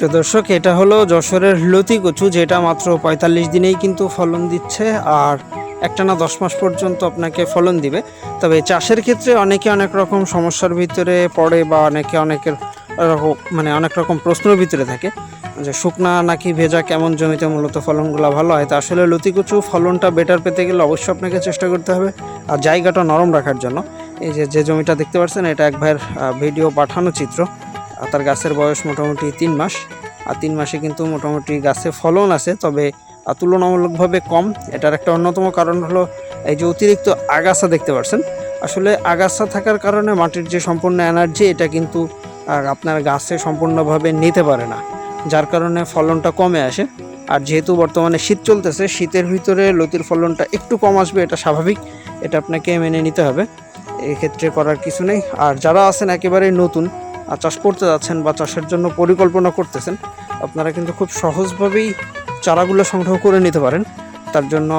প্রিয় দর্শক, এটা হলো যশোরের লতি কচু যেটা মাত্র পঁয়তাল্লিশ দিনেই কিন্তু ফলন দিচ্ছে আর একটানা দশ মাস পর্যন্ত আপনাকে ফলন দিবে। তবে চাষের ক্ষেত্রে অনেকে অনেক রকম সমস্যার ভিতরে পড়ে বা অনেকে অনেকের মানে অনেক রকম প্রশ্নের ভিতরে থাকে যে শুকনা নাকি ভেজা কেমন জমিতে মূলত ফলনগুলো ভালো হয়। তা আসলে লতি কচু ফলনটা বেটার পেতে গেলে অবশ্যই আপনাকে চেষ্টা করতে হবে আর জায়গাটা নরম রাখার জন্য। এই যে যে জমিটা দেখতে পাচ্ছেন, এটা এক ভাইয়ের ভিডিও পাঠানো চিত্র। আর তার গাছের বয়স মোটামুটি তিন মাস। আর তিন মাসে কিন্তু মোটামুটি গাছে ফলন আছে, তবে তুলনামূলকভাবে কম। এটার একটা অন্যতম কারণ হলো এই যে অতিরিক্ত আগাছা দেখতে পাচ্ছেন আসলে আগাছা থাকার কারণে মাটির যে সম্পূর্ণ এনার্জি এটা কিন্তু আপনার গাছে সম্পূর্ণভাবে নিতে পারে না। যার কারণে ফলনটা কমে আসে। আর যেহেতু বর্তমানে শীত চলতেছে, শীতের ভিতরে লতির ফলনটা একটু কম আসবে, এটা স্বাভাবিক। এটা আপনাকে মেনে নিতে হবে। এক্ষেত্রে করার কিছু নেই। আর যারা আছেন একেবারেই নতুন চাষ করতে যাচ্ছেন বা চাষের জন্য পরিকল্পনা করতেছেন, আপনারা কিন্তু খুব সহজভাবেই চারাগুলো সংগ্রহ করে নিতে পারেন। তার জন্য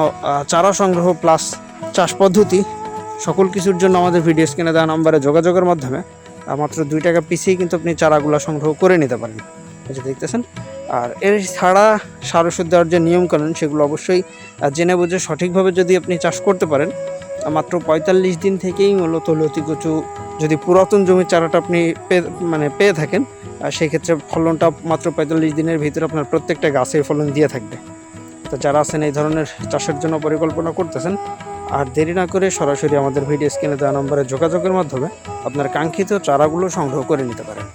চারা সংগ্রহ প্লাস চাষ পদ্ধতি সকল কিছুর জন্য আমাদের ভিডিও স্ক্রিনে দেওয়া নাম্বারে যোগাযোগের মাধ্যমে মাত্র দুই টাকা পিছিয়ে কিন্তু আপনি চারাগুলো সংগ্রহ করে নিতে পারেন। যে দেখতেছেন, আর এর ছাড়া সার ওষুধ দেওয়ার যে নিয়মকানুন, সেগুলো অবশ্যই জেনে বুঝে সঠিকভাবে যদি আপনি চাষ করতে পারেন মাত্র পঁয়তাল্লিশ দিন থেকেই মূলত লতি কচু যদি পুরাতন জমির চারাটা আপনি পেয়ে মানে পেয়ে থাকেন সেই ক্ষেত্রে ফলনটা মাত্র পঁয়তাল্লিশ দিনের ভিতরে আপনার প্রত্যেকটা গাছে ফলন দিয়ে থাকবে। তো যারা আছেন এই ধরনের চাষের জন্য পরিকল্পনা করতেছেন, আর দেরি না করে সরাসরি আমাদের ভিডিও স্ক্রিনে দেওয়া নম্বরে যোগাযোগের মাধ্যমে আপনার কাঙ্ক্ষিত চারাগুলো সংগ্রহ করে নিতে পারেন।